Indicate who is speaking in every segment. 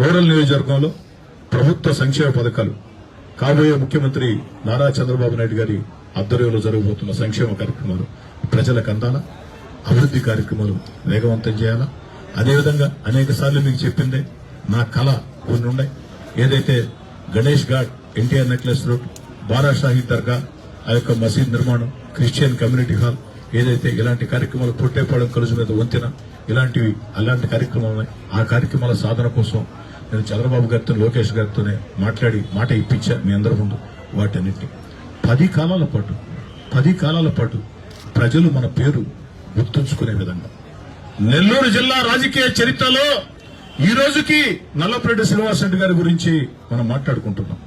Speaker 1: Rural నియోజకవర్గంలో ప్రభుత్వ సంక్షేమ పథకాలు. కాబోయే ముఖ్యమంత్రి నారా చంద్రబాబు నాయుడు గారి ఆధ్వర్యంలో జరగబోతున్న సంక్షేమ కార్యక్రమాలు ప్రజలకు అందాలా? అభివృద్ది కార్యక్రమాలు వేగవంతం చేయాలా? అదేవిధంగా అనేక సార్లు మీకు చెప్పిందే నా కళ కొన్ని ఉన్నాయి. ఏదైతే గణేష్ ఘాట్ ఎన్టీఆర్ నెక్లెస్ రోడ్ బారా షాహీ దర్గా ఆ యొక్క మసీద్ నిర్మాణం క్రిస్టియన్ కమ్యూనిటీ హాల్ ఏదైతే ఇలాంటి కార్యక్రమాలు పొట్టేపాళెం కలుసు మీద వంతెన ఇలాంటివి అలాంటి కార్యక్రమాలు ఉన్నాయి. ఆ కార్యక్రమాల సాధన కోసం నేను చంద్రబాబు గారితో లోకేష్ గారితోనే మాట్లాడి మాట ఇప్పించా మీ అందరి ముందు వాటన్నిటిని. పది కాలాల పాటు పది కాలాల పాటు ప్రజలు మన పేరు గుర్తుంచుకునే విధంగా. నెల్లూరు జిల్లా రాజకీయ చరిత్రలో ఈ రోజుకి నల్లపరెడ్డి శ్రీనివాస్ రెడ్డి గారి గురించి మనం మాట్లాడుకుంటున్నాం.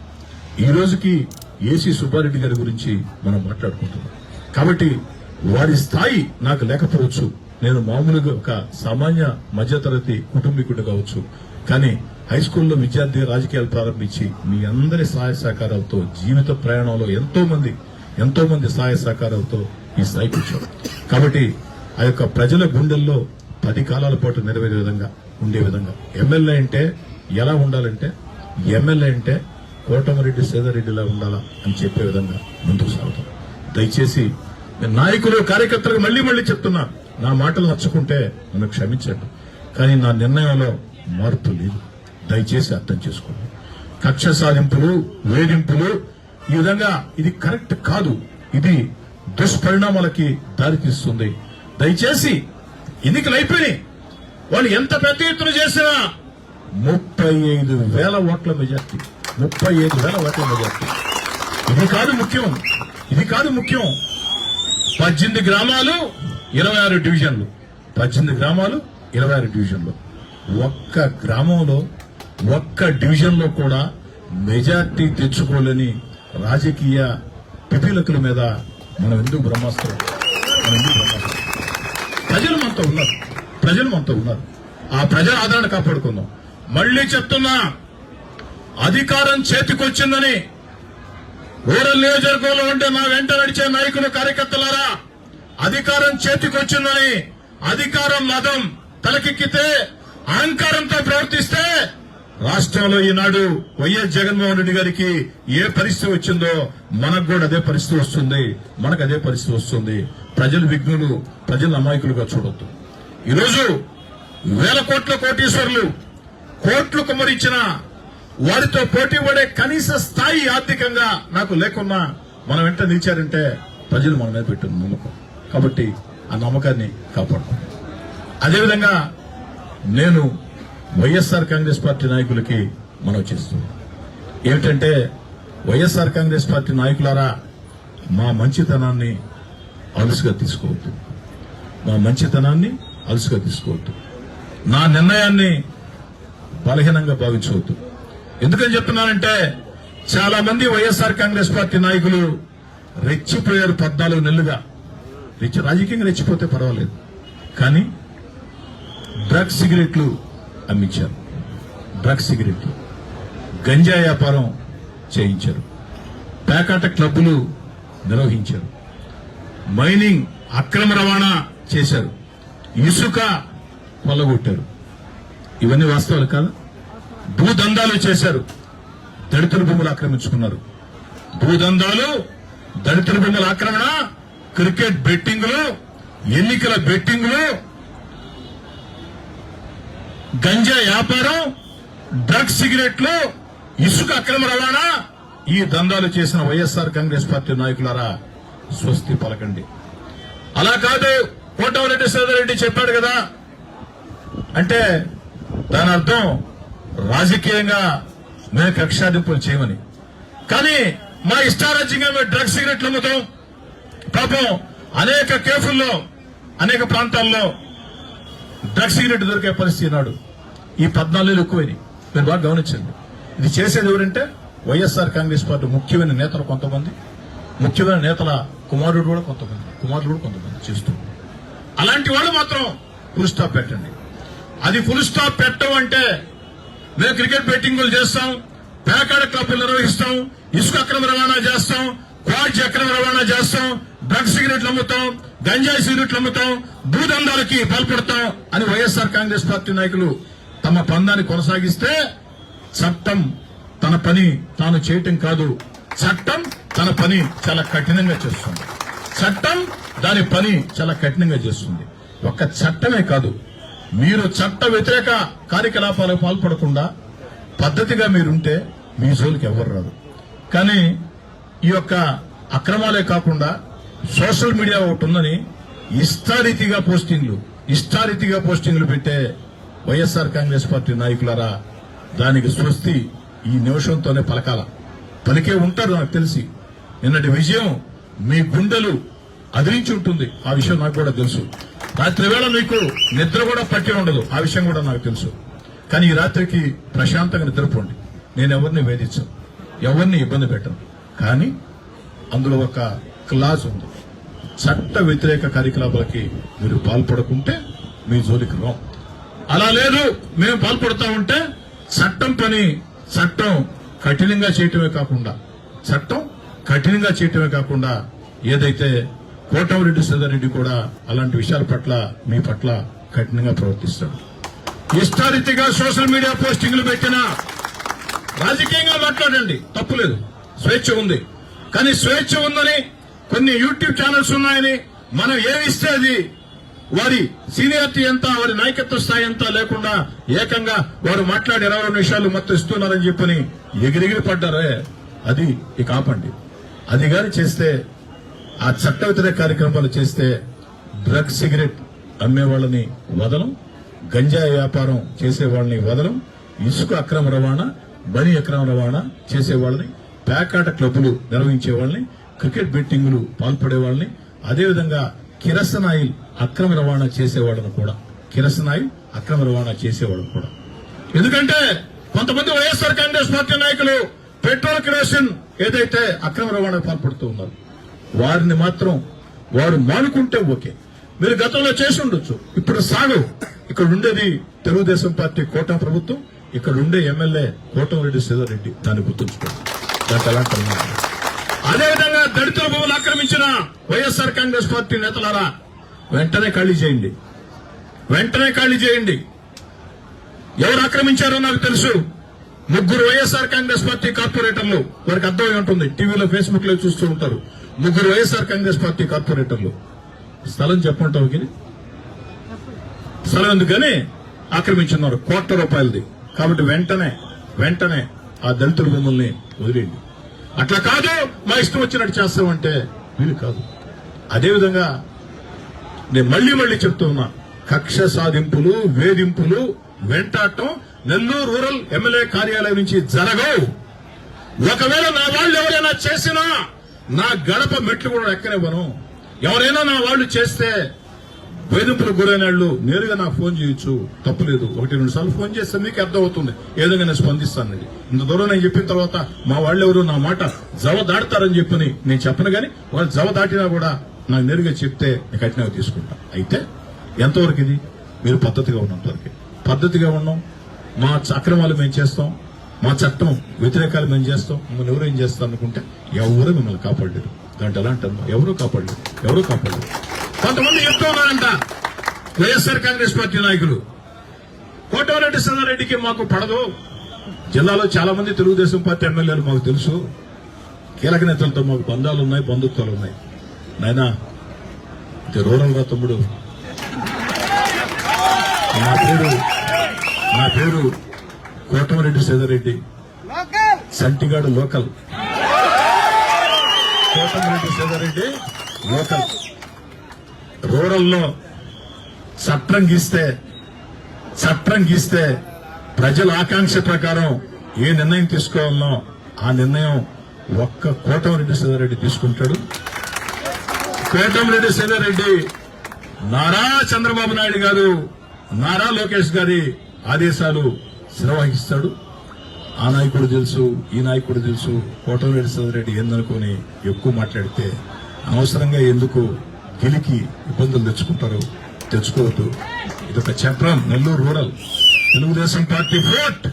Speaker 1: ఈ రోజుకి ఏసీ సుబ్బారెడ్డి గారి గురించి మనం మాట్లాడుకుంటున్నాం. కాబట్టి వారి స్థాయి నాకు లేకపోవచ్చు. నేను మామూలుగా ఒక సామాన్య మధ్యతరగతి కుటుంబీకుడు కావచ్చు. కానీ హై స్కూల్లో విద్యార్థి రాజకీయాలు ప్రారంభించి మీ అందరి సహాయ సహకారాలతో జీవిత ప్రయాణంలో ఎంతో మంది ఎంతో మంది సహాయ సహకారాలతో ఈ స్థాయికి వచ్చారు కాబట్టి ఆ యొక్క ప్రజల గుండెల్లో పది కాలాల పాటు నెరవేరే విధంగా ఉండే విధంగా. ఎమ్మెల్యే అంటే ఎలా ఉండాలంటే ఎమ్మెల్యే అంటే కోటమరెడ్డి సేదారెడ్డిలా ఉండాలా అని చెప్పే విధంగా ముందుకు సాగుతాం. దయచేసి నేను నాయకులు కార్యకర్తలకు మళ్ళీ మళ్ళీ చెప్తున్నా నా మాటలు నచ్చుకుంటే నన్ను క్షమించండి. కానీ నా నిర్ణయంలో మార్పు లేదు. దయచేసి అర్థం చేసుకోండి. కక్ష సాధింపులు వేధింపులు ఈ విధంగా ఇది కరెక్ట్ కాదు. ఇది దుష్పరిణామాలకి దారితీస్తుంది. దయచేసి ఎన్నికలు అయిపోయినాయి. వాళ్ళు ఎంత పెద్ద ఎత్తున చేసినా ముప్పై ఐదు వేల ఓట్ల మెజార్టీ. ముప్పై ఐదు వేల ఓట్ల మెజార్టీ. ఇది కాదు ముఖ్యం. ఇది కాదు ముఖ్యం. పద్దెనిమిది గ్రామాలు ఇరవై ఆరు డివిజన్లు. పద్దెనిమిది గ్రామాలు ఇరవై ఆరు డివిజన్లు. ఒక్క గ్రామంలో ఒక్క డివిజన్లో కూడా మెజార్టీ తెచ్చుకోలేని రాజకీయ పిపీలకుల మీద మనం ఎందుకు బ్రహ్మాస్త్రం? మనం ఎందుకు బ్రహ్మాస్త్రం? ప్రజలు మనతో ఉన్నారు. ప్రజలు మనతో ఉన్నారు. ఆ ప్రజల ఆదరణ కాపాడుకుందాం. మళ్ళీ చెప్తున్నా అధికారం చేతికొచ్చిందని రూరల్ నియోజకవర్గంలో ఉంటే నా వెంట నడిచే నాయకులు కార్యకర్తలారా అధికారం చేతికొచ్చిందని అధికారం మదం తలకెక్కితే అహంకారంతో ప్రవర్తిస్తే రాష్ట్రంలో ఈనాడు వైఎస్ జగన్మోహన్ రెడ్డి గారికి ఏ పరిస్థితి వచ్చిందో మనకు కూడా అదే పరిస్థితి వస్తుంది. మనకు అదే పరిస్థితి వస్తుంది. ప్రజలు విఘ్నులు ప్రజలు అమాయకులుగా చూడొద్దు. ఈరోజు వేల కోట్ల కోటీశ్వరులు కోట్లు కుమ్మరించిన వారితో పోటీ పడే కనీస స్థాయి ఆర్థికంగా నాకు లేకున్నా మనం వెంట నిలిచారంటే ప్రజలు మన మీద పెట్టిన నమ్మకం. కాబట్టి ఆ నమ్మకాన్ని కాపాడుకోండి అదేవిధంగా నేను వైఎస్ఆర్ కాంగ్రెస్ పార్టీ నాయకులకి మనవి చేస్తున్నాను ఏమిటంటే వైఎస్ఆర్ కాంగ్రెస్ పార్టీ నాయకులారా మా మంచితనాన్ని అలుసుగా తీసుకోవద్దు. మా మంచితనాన్ని అలుసుగా తీసుకోవద్దు. నా నిర్ణయాన్ని బలహీనంగా భావించవద్దు. ఎందుకని చెప్తున్నానంటే చాలా మంది వైఎస్ఆర్ కాంగ్రెస్ పార్టీ నాయకులు రెచ్చిపోయారు పద్నాలుగు నెలలుగా. రెచ్చి రాజకీయంగా రెచ్చిపోతే పర్వాలేదు. కానీ డ్రగ్స్ సిగరెట్లు అమ్మించారు. డ్రగ్స్ సిగరెట్లు. గంజా వ్యాపారం చేయించారు. పేకాట క్లబ్బులు నిర్వహించారు. మైనింగ్ అక్రమ రవాణా చేశారు. ఇసుక కొల్లగొట్టారు. ఇవన్నీ వాస్తవాలు కాదా. భూదందాలు చేశారు. దళితుల భూములు ఆక్రమించుకున్నారు. భూదందాలు దళితుల భూముల ఆక్రమణ క్రికెట్ బెట్టింగ్లు ఎన్నికల బెట్టింగ్లు గంజా వ్యాపారం డ్రగ్స్ సిగరెట్లు ఇసుక అక్రమ రవాణా ఈ దందాలు చేసిన వైఎస్ఆర్ కాంగ్రెస్ పార్టీ నాయకులారా స్వస్తి పలకండి. అలా కాదు కోటమిరెడ్డి సోదరెడ్డి చెప్పాడు కదా. అంటే దాని అర్థం రాజకీయంగా మేము కక్షాదింపులు చేయమని. కానీ మా ఇష్టారాజ్యంగా మేము డ్రగ్స్ సిగరెట్లు అమ్ముతాం. పాపం అనేక కేసుల్లో అనేక ప్రాంతాల్లో డ్రగ్స్ సిగరెట్ దొరికే పరిస్థితి నాడు. ఈ పద్నాలుగు ఎక్కువైనవి మీరు బాగా గమనించండి. ఇది చేసేది ఎవరంటే వైఎస్ఆర్ కాంగ్రెస్ పార్టీ ముఖ్యమైన నేతలు కొంతమంది ముఖ్యమైన నేతల కుమారుడు కూడా కొంతమంది కుమారుడు కూడా కొంతమంది చేస్తూ అలాంటి వాళ్ళు మాత్రం ఫుల్ స్టాప్ పెట్టండి. అది ఫుల్ స్టాప్ పెట్టమంటే మేము క్రికెట్ బెట్టింగులు చేస్తాం పేకాడ క్లబ్లు నిర్వహిస్తాం ఇసుక అక్రమ రవాణా చేస్తాం క్వాడ్జ్ అక్రమ రవాణా చేస్తాం డ్రగ్స్ సిగరెట్లు అమ్ముతాం గంజాయి సిగరెట్లు అమ్ముతాం భూదందాలకి పాల్పడతాం అని వైఎస్ఆర్ కాంగ్రెస్ పార్టీ నాయకులు తమ పందాన్ని కొనసాగిస్తే చట్టం తన పని తాను చేయటం కాదు. చట్టం తన పని చాలా కఠినంగా చేస్తుంది. చట్టం దాని పని చాలా కఠినంగా చేస్తుంది. ఒక్క చట్టమే కాదు మీరు చట్ట వ్యతిరేక కార్యకలాపాలకు పాల్పడకుండా పద్ధతిగా మీరుంటే మీ జోలికి ఎవరు రాదు. కానీ ఈ యొక్క అక్రమాలే కాకుండా సోషల్ మీడియా ఒకటి ఉందని ఇష్టారీతిగా పోస్టింగ్లు ఇష్టారీతిగా పోస్టింగ్లు పెట్టే వైఎస్ఆర్ కాంగ్రెస్ పార్టీ నాయకులారా దానికి స్వస్తి ఈ నిమిషంతోనే పలకాల. పలికే ఉంటారు నాకు తెలిసి. నిన్నటి విజయం మీ గుండెలు అదిరించి ఉంటుంది. ఆ విషయం నాకు కూడా తెలుసు. రాత్రి వేళ మీకు నిద్ర కూడా పట్టి ఉండదు. ఆ విషయం కూడా నాకు తెలుసు. కానీ ఈ రాత్రికి ప్రశాంతంగా నిద్రపోండి. నేను ఎవరిని వేధించను? ఎవరిని ఇబ్బంది పెట్టను? కానీ అందులో ఒక క్లాజ్ ఉంది. చట్ట వ్యతిరేక కార్యకలాపాలకి మీరు పాల్పడకుంటే మీ జోలికి రాం. అలా లేదు మేము పాల్పడతా ఉంటే చట్టం పని చట్టం కఠినంగా చేయటమే కాకుండా చట్టం కఠినంగా చేయటమే కాకుండా ఏదైతే కోటమిరెడ్డి రెడ్డి కూడా అలాంటి విషయాల పట్ల మీ పట్ల కఠినంగా ప్రవర్తిస్తాడు. ఇష్టారీతిగా సోషల్ మీడియా పోస్టింగ్లు పెట్టినా రాజకీయంగా మాట్లాడండి తప్పులేదు స్వేచ్ఛ ఉంది. కానీ స్వేచ్ఛ ఉందని కొన్ని యూట్యూబ్ ఛానల్స్ ఉన్నాయని మనం ఏమిస్తే అది వారి సీనియారిటీ ఎంత వారి నాయకత్వ స్థాయి ఎంత లేకుండా ఏకంగా వారు మాట్లాడి ఇరవై రెండు నిమిషాలు మొత్తం ఇస్తున్నారని చెప్పని ఎగిరెగిరి పడ్డారే. అది ఇక ఆపండి. అది కానీ చేస్తే ఆ చట్ట వ్యతిరేక కార్యక్రమాలు చేస్తే డ్రగ్ సిగరెట్ అమ్మే వాళ్ళని వదలం గంజాయి వ్యాపారం చేసే వాళ్ళని వదలం ఇసుక అక్రమ రవాణా బని అక్రమ రవాణా చేసే వాళ్ళని ప్యాకాట క్లబ్బులు నిర్వహించే వాళ్ళని క్రికెట్ బెట్టింగులు పాల్పడే వాళ్ళని అదేవిధంగా కిరసనాయిల్ అక్రమ రవాణా చేసేవాళ్ళను కూడా. కిరసనాయిల్ అక్రమ రవాణా చేసేవాళ్ళను కూడా. ఎందుకంటే కొంతమంది వైఎస్ఆర్ కాంగ్రెస్ పార్టీ నాయకులు పెట్రోల్ కిరోసిన్ ఏదైతే అక్రమ రవాణా పాల్పడుతూ ఉన్నారు వారిని మాత్రం వారు మానుకుంటే ఓకే. మీరు గతంలో చేసి ఉండొచ్చు. ఇప్పుడు సాగు ఇక్కడ ఉండేది తెలుగుదేశం పార్టీ కోటం ప్రభుత్వం ఇక్కడ ఉండే ఎమ్మెల్యే కోటం రెడ్డి దాన్ని గుర్తుంచుకోండి. దానికి ఎలాంటి అదేవిధంగా దళితుల భూములు ఆక్రమించిన వైఎస్ఆర్ కాంగ్రెస్ పార్టీ నేతలారా వెంటనే ఖాళీ చేయండి. వెంటనే ఖాళీ చేయండి. ఎవరు ఆక్రమించారో నాకు తెలుసు. ముగ్గురు వైఎస్ఆర్ కాంగ్రెస్ పార్టీ కార్పొరేటర్లు. వారికి అర్థమై ఉంటుంది. టీవీలో ఫేస్బుక్లో చూస్తూ ఉంటారు. ముగ్గురు వైఎస్ఆర్ కాంగ్రెస్ పార్టీ కార్పొరేటర్లు. స్థలం చెప్పంటావు గిని స్థలం ఎందుకని? ఆక్రమించున్నారు. కోట్ల రూపాయలది. కాబట్టి వెంటనే వెంటనే ఆ దళితుల భూముల్ని వదిలేయండి. అట్లా కాదు మా ఇష్టం వచ్చినట్టు చేస్తామంటే వీలు కాదు. అదేవిధంగా నేను మళ్ళీ మళ్ళీ చెప్తూ ఉన్నా కక్ష సాధింపులు వేధింపులు వెంటాడటం నెల్లూరు రూరల్ ఎమ్మెల్యే కార్యాలయం నుంచి జరగవు. ఒకవేళ నా వాళ్ళు ఎవరైనా చేసినా నా గడప మెట్లు కూడా ఎక్కనివ్వను. ఎవరైనా నా వాళ్ళు చేస్తే వేధింపులకు గురైన వాళ్ళు నేరుగా నాకు ఫోన్ చేయొచ్చు. తప్పులేదు. ఒకటి రెండు సార్లు ఫోన్ చేస్తే మీకు అర్థమవుతుంది ఏదైనా నేను స్పందిస్తాను ఇంత దూరం నేను చెప్పిన తర్వాత మా వాళ్ళు ఎవరు నా మాట జవ దాడతారని చెప్పని నేను చెప్పను గాని వాళ్ళు జవ దాటినా కూడా నాకు నేరుగా చెప్తే నేను కఠినంగా తీసుకుంటా. అయితే ఎంతవరకు ఇది? మీరు పద్ధతిగా ఉన్నంత వరకు పద్ధతిగా ఉన్నాం. మా అక్రమాలు మేము చేస్తాం. మా చట్టం వ్యతిరేకాలు మేము చేస్తాం. మిమ్మల్ని ఎవరు ఏం చేస్తాం అనుకుంటే ఎవరు మిమ్మల్ని కాపాడలేరు. దాంట్లో ఎలా అంటారు? ఎవరు కాపాడలేరు? ఎవరు కాపాడలేరు? కొంతమంది చెప్తూ ఉన్నారంట. వైఎస్ఆర్ కాంగ్రెస్ పార్టీ నాయకులు. కోటమిరెడ్డి సదారెడ్డికి మాకు పడదు. జిల్లాలో చాలా మంది తెలుగుదేశం పార్టీ ఎమ్మెల్యేలు మాకు తెలుసు. కీలక నేతలతో మాకు బంధాలు ఉన్నాయి బంధుత్వాలు ఉన్నాయి నాయనా ఇది రూరల్ రా తమ్ముడు. నా పేరు నా పేరు కోటమిరెడ్డి సీతారెడ్డి సంటిగాడు లోకల్. కోటమిరెడ్డి సీతారెడ్డి లోకల్. రూరల్లో చట్టం గీస్తే చట్టం గీస్తే ప్రజల ఆకాంక్ష ప్రకారం ఏ నిర్ణయం తీసుకోవాలనో ఆ నిర్ణయం ఒక్క కోటమిరెడ్డి సీతారెడ్డి తీసుకుంటాడు. కోటమిరెడ్డి సీతారెడ్డి నారా చంద్రబాబు నాయుడు గారు నారా లోకేష్ గారి ఆదేశాలు నిర్వహిస్తాడు. ఆ నాయకుడు తెలుసు ఈ నాయకుడు తెలుసు. కోటమిరెడ్డి సీతారెడ్డి ఏందనుకుని ఎక్కువ మాట్లాడితే అనవసరంగా ఎందుకు గెలికి ఇబ్బందులు తెచ్చుకుంటారు. తెచ్చుకోవద్దు. ఇదొక చక్రం Nellore rural. Telugu Desam party fort.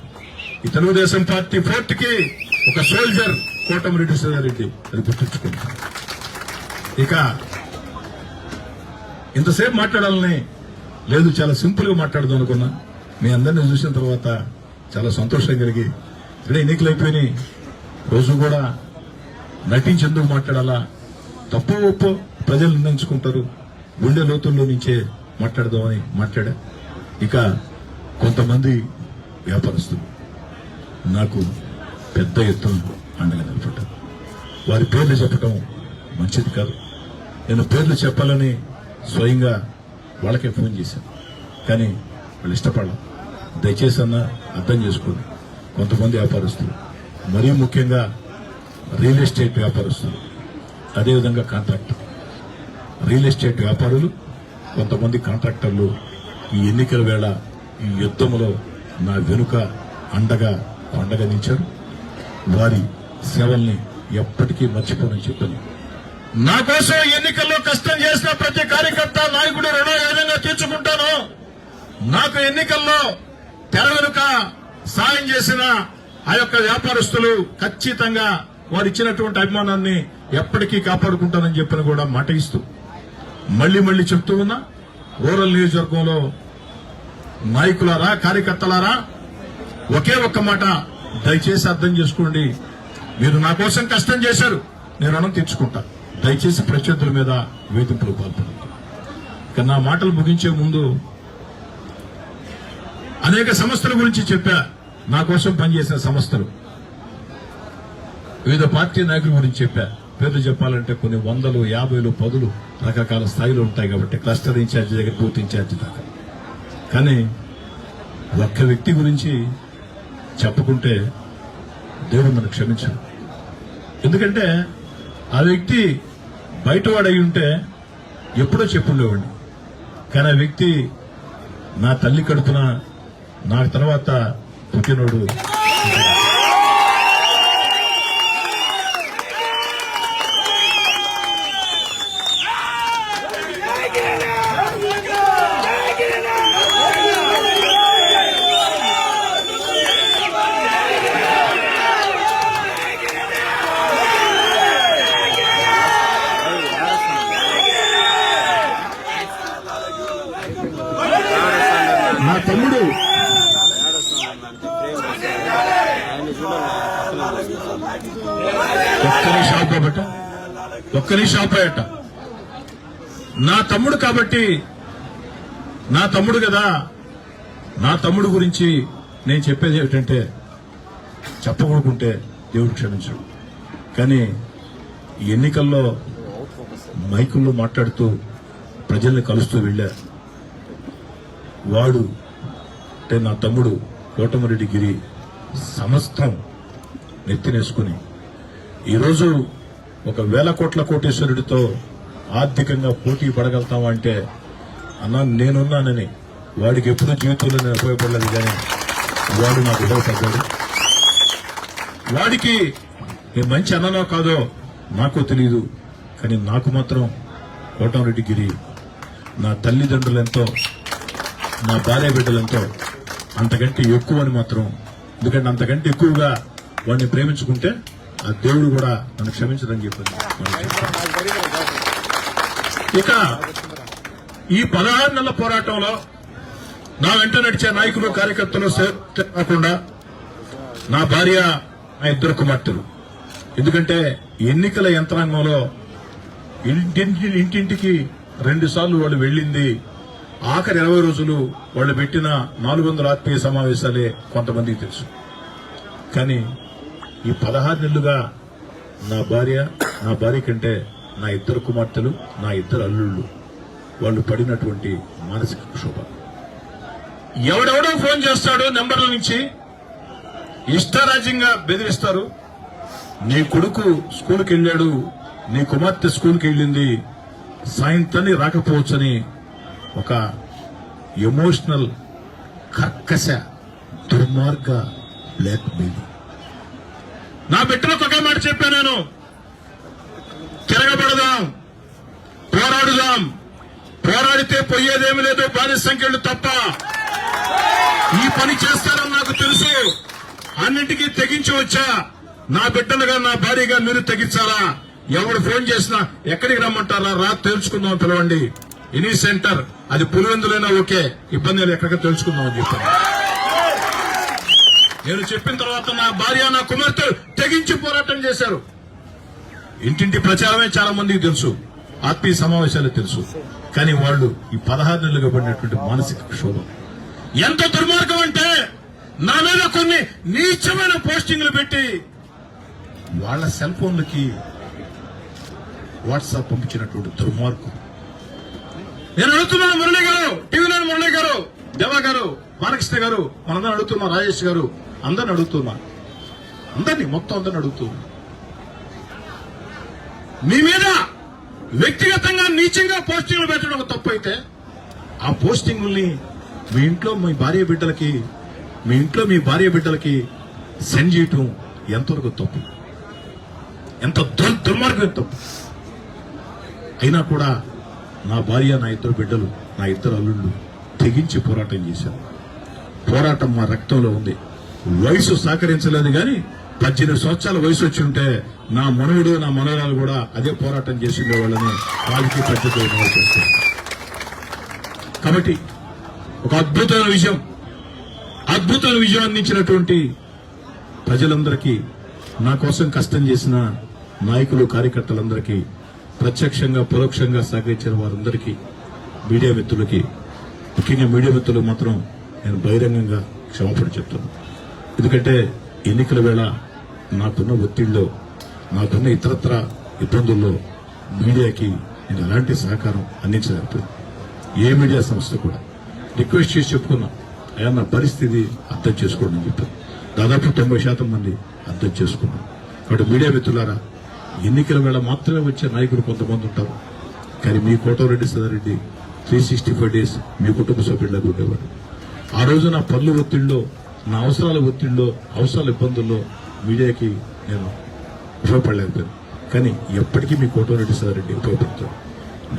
Speaker 1: ఈ తెలుగుదేశం పార్టీ ఫోర్ట్కి ఒక సోల్జర్ కోటమిరెడ్డి సుధారెడ్డి అది గుర్తుంచుకుంటారు. ఇక ఇంతసేపు మాట్లాడాలని లేదు చాలా సింపుల్గా మాట్లాడదాం అనుకున్నా. మీ అందరిని చూసిన తర్వాత చాలా సంతోషం కలిగి ఇక్కడ ఎన్నికలు అయిపోయినాయి. రోజు కూడా నటించేందుకు మాట్లాడాలా? తప్పు ఒప్పు. ప్రజలు నిర్ణయించుకుంటారు. గుండె లోతుల్లో నుంచే మాట్లాడదామని మాట్లాడా? ఇక కొంతమంది వ్యాపారస్తులు. నాకు పెద్ద ఎత్తున అండగా నిలబడ్డారు వారి పేర్లు చెప్పడం మంచిది కాదు. నేను పేర్లు చెప్పాలని స్వయంగా వాళ్ళకే ఫోన్ చేశాను. కానీ వాళ్ళు ఇష్టపడడం దయచేసి అన్న అర్థం చేసుకోండి. కొంతమంది వ్యాపారస్తులు మరీ ముఖ్యంగా రియల్ ఎస్టేట్ వ్యాపారస్తులు అదేవిధంగా కాంట్రాక్టర్. రియల్ ఎస్టేట్ వ్యాపారులు కొంతమంది కాంట్రాక్టర్లు ఈ ఎన్నికల వేళ ఈ యుద్ధంలో నా వెనుక అండగా పండగ నిలిచారు వారి సేవల్ని ఎప్పటికీ మర్చిపోనని చెప్పాను. నా కోసం ఎన్నికల్లో కష్టం చేసిన ప్రతి కార్యకర్త నాయకుడు రుణం విధంగా తీర్చుకుంటాను. నాకు ఎన్నికల్లో తెర వెనుక సాయం చేసిన ఆ యొక్క వ్యాపారస్తులు ఖచ్చితంగా వారు ఇచ్చినటువంటి అభిమానాన్ని ఎప్పటికీ కాపాడుకుంటానని చెప్పిన కూడా మాట ఇస్తూ మళ్ళీ మళ్ళీ చెప్తూ ఉన్నా రూరల్ నియోజకవర్గంలో నాయకులారా కార్యకర్తలారా ఒకే ఒక్క మాట దయచేసి అర్థం చేసుకోండి. మీరు నా కోసం కష్టం చేశారు నేను రుణం తెచ్చుకుంటా దయచేసి ప్రత్యర్థుల మీద వేధింపులు పాల్పడండి ఇక నా మాటలు ముగించే ముందు అనేక సంస్థల గురించి చెప్పా నా కోసం పనిచేసిన సంస్థలు వివిధ పార్టీ నాయకుల గురించి చెప్పా. పేర్లు చెప్పాలంటే కొన్ని వందలు యాభైలు పదులు రకరకాల స్థాయిలు ఉంటాయి కాబట్టి క్లస్టర్ ఇన్ఛార్జి దగ్గర బూత్ ఇన్ఛార్జి దాకా. కానీ ఒక్క వ్యక్తి గురించి చెప్పుకుంటే దేవుడు మనకు క్షమించడు. ఎందుకంటే ఆ వ్యక్తి బయటవాడై ఉంటే ఎప్పుడో చెప్పుండేవాడిని. కానీ ఆ వ్యక్తి నా తల్లి కడుపున నా తర్వాత పుట్టినోడు ఒక్క నిమిషం ఆపాయట. నా తమ్ముడు కాబట్టి నా తమ్ముడు కదా. నా తమ్ముడు గురించి నేను చెప్పేది ఏమిటంటే చెప్పకూడకుంటే దేవుడు క్షమించడు. కానీ ఎన్నికల్లో మైకుల్లో మాట్లాడుతూ ప్రజల్ని కలుస్తూ వెళ్ళా. వాడు అంటే నా తమ్ముడు కోటమరెడ్డి గిరి సమస్తం నెత్తినేసుకుని ఈరోజు ఒక వేల కోట్ల కోటేశ్వరుడితో ఆర్థికంగా పోటీ పడగలుగుతాం అంటే అన్నా నేనున్నానని వాడికి ఎప్పుడూ జీవితంలో నేను ఉపయోగపడలేదు కానీ వాడు నాకు ఉపయోగపడ్డాడు. వాడికి నేను మంచి అన్ననో కాదో నాకు తెలియదు కానీ నాకు మాత్రం కోటమిరెడ్డి గిరి నా తల్లిదండ్రులెంతో నా భార్య బిడ్డలంతో అంతకంటే ఎక్కువ అని మాత్రం ఎందుకంటే అంతకంటే ఎక్కువగా వాడిని ప్రేమించుకుంటే ఆ దేవుడు కూడా నన్ను క్షమించదని చెప్పింది ఇక ఈ పదహారు నెలల పోరాటంలో నా వెంట నడిచే నాయకులు కార్యకర్తలు కాకుండా నా భార్య నా ఇద్దరు కుమార్తెలు. ఎందుకంటే ఎన్నికల యంత్రాంగంలో ఇంటింటి ఇంటింటికి రెండు సార్లు వాళ్ళు వెళ్ళింది. ఆఖరి ఇరవై రోజులు వాళ్ళు పెట్టిన నాలుగు వందల ఆత్మీయ సమావేశాలే కొంతమందికి తెలుసు. కానీ ఈ పదహారు నెలలుగా నా భార్య నా భార్య కంటే నా ఇద్దరు కుమార్తెలు నా ఇద్దరు అల్లుళ్ళు వాళ్ళు పడినటువంటి మానసిక క్షోభ. ఎవడెవడో ఫోన్ చేస్తాడో నెంబర్ల నుంచి. ఇష్టారాజ్యంగా బెదిరిస్తారు. నీ కొడుకు స్కూల్కి వెళ్ళాడు నీ కుమార్తె స్కూల్కి వెళ్ళింది సాయంత్రాన్ని రాకపోవచ్చని ఒక ఎమోషనల్ కర్కశ దుర్మార్గ బ్లాక్ నా బిడ్డలకు ఒకే మాట చెప్పాను నేను. తిరగబడదాం. పోరాడుదాం. పోరాడితే పోయేదేమి లేదు బానిస సంఖ్యలు తప్ప. ఈ పని చేస్తారని నాకు తెలుసు. అన్నింటికీ తెగించి వచ్చా. నా బిడ్డలుగా నా భార్యగా మీరు తెగించాలా? ఎవడు ఫోన్ చేసినా ఎక్కడికి రమ్మంటారా? రా తేల్చుకుందాం పిలవండి. ఎనీ సెంటర్ అది పులివెందులైనా ఓకే. ఇబ్బంది ఎక్కడికి తెలుసుకుందామని చెప్పాను. నేను చెప్పిన తర్వాత నా భార్య నా కుమార్తె తెగించి పోరాటం చేశారు. ఇంటింటి ప్రచారమే చాలా మందికి తెలుసు. ఆత్మీయ సమావేశాలు తెలుసు. కానీ వాళ్ళు ఈ పదహారు నెలలుగా పడినటువంటి మానసిక క్షోభం. ఎంత దుర్మార్గం అంటే నా మీద కొన్ని నీచమైన పోస్టింగ్లు పెట్టి వాళ్ళ సెల్ ఫోన్లకి వాట్సాప్ పంపించినటువంటి దుర్మార్గం. నేను అడుగుతున్నాను మురళి గారు టీవీ మురళి గారు దేవా గారు బాలకృష్ణ గారు మనందరం అడుగుతున్నాం రాజేష్ గారు అందరిని అడుగుతున్నా. అందరినీ మొత్తం అందరిని అడుగుతున్నా. మీ మీద వ్యక్తిగతంగా నీచంగా పోస్టింగ్లు పెట్టడం ఒక తప్పు అయితే ఆ పోస్టింగుల్ని మీ ఇంట్లో మీ భార్య బిడ్డలకి మీ ఇంట్లో మీ భార్య బిడ్డలకి సెండ్ చేయటం ఎంతవరకు తప్పు? ఎంత దుర్ దుర్మార్గం తప్పు? అయినా కూడా నా భార్య నా ఇద్దరు బిడ్డలు నా ఇద్దరు అల్లుళ్ళు తెగించి పోరాటం చేశారు. పోరాటం మా రక్తంలో ఉంది. వయసు సహకరించలేదు కానీ పద్దెనిమిది సంవత్సరాల వయసు వచ్చి ఉంటే నా మనవుడు నా మనవరాలు కూడా అదే పోరాటం చేసి వాళ్ళని రాజకీయ పద్ధతి కాబట్టి ఒక అద్భుతమైన విజయం అద్భుతమైన విజయం అందించినటువంటి ప్రజలందరికీ నా కోసం కష్టం చేసిన నాయకులు కార్యకర్తలందరికీ ప్రత్యక్షంగా పరోక్షంగా సహకరించిన వారందరికీ మీడియా మిత్రులకి ముఖ్యంగా మీడియా మిత్రులకు మాత్రం నేను బహిరంగంగా క్షమాపణ చెప్తున్నాను. ఎందుకంటే ఎన్నికల వేళ నాకున్న ఒత్తిడిలో నాకున్న ఇతరత్ర ఇబ్బందుల్లో మీడియాకి నేను ఎలాంటి సహకారం అందించలేకపోయింది ఏ మీడియా సంస్థ కూడా. రిక్వెస్ట్ చేసి చెప్పుకున్నా అయ్యా నా పరిస్థితి అర్థం చేసుకోండి అని చెప్పారు. దాదాపు తొంభై శాతం మంది అర్థం చేసుకున్నారు. కాబట్టి మీడియా మిత్రులారా ఎన్నికల వేళ మాత్రమే వచ్చే నాయకులు కొంతమంది ఉంటారు. కానీ మీ Kotareddy Sadareddy three sixty five days మీ కుటుంబ సభ్యులకు ఉండేవాడు. ఆ రోజు నా పనుల ఒత్తిడిలో నా అవసరాల ఒత్తిడిలో అవసరాల ఇబ్బందుల్లో మీడియాకి నేను ఉపయోగపడలేకపోయాను. కానీ ఎప్పటికీ మీ కోటరెడ్డి సారెడ్డి ఉపయోగపడతాడు.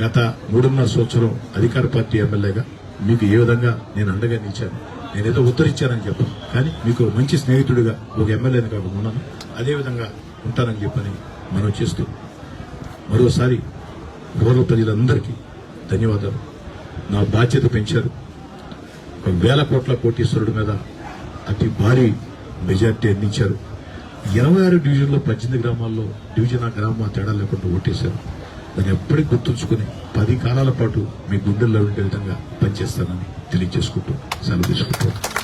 Speaker 1: గత మూడున్నర సంవత్సరం అధికార పార్టీ ఎమ్మెల్యేగా మీకు ఏ విధంగా నేను అండగా నిలిచాను? నేనేదో ఉత్తరించానని చెప్పాను. కానీ మీకు మంచి స్నేహితుడిగా ఒక ఎమ్మెల్యేని కాకుండా ఉన్నాను. అదేవిధంగా ఉంటానని చెప్పని మనం చేస్తూ మరోసారి రూరల్ ప్రజలందరికీ ధన్యవాదాలు. నా బాధ్యత పెంచారు. ఒక వేల కోట్ల కోటీశ్వరుడి మీద అతి భారీ మెజార్టీ అందించారు. ఇరవై ఆరు డివిజన్లో పద్దెనిమిది గ్రామాల్లో డివిజన్ ఆ గ్రామం తేడా లేకుండా ఓటేశారు. దాన్ని ఎప్పటికీ గుర్తుంచుకుని పది కాలాల పాటు మీ గుండెల్లో ఉండే విధంగా పనిచేస్తానని తెలియజేసుకుంటూ సెలవు తీసుకుంటాను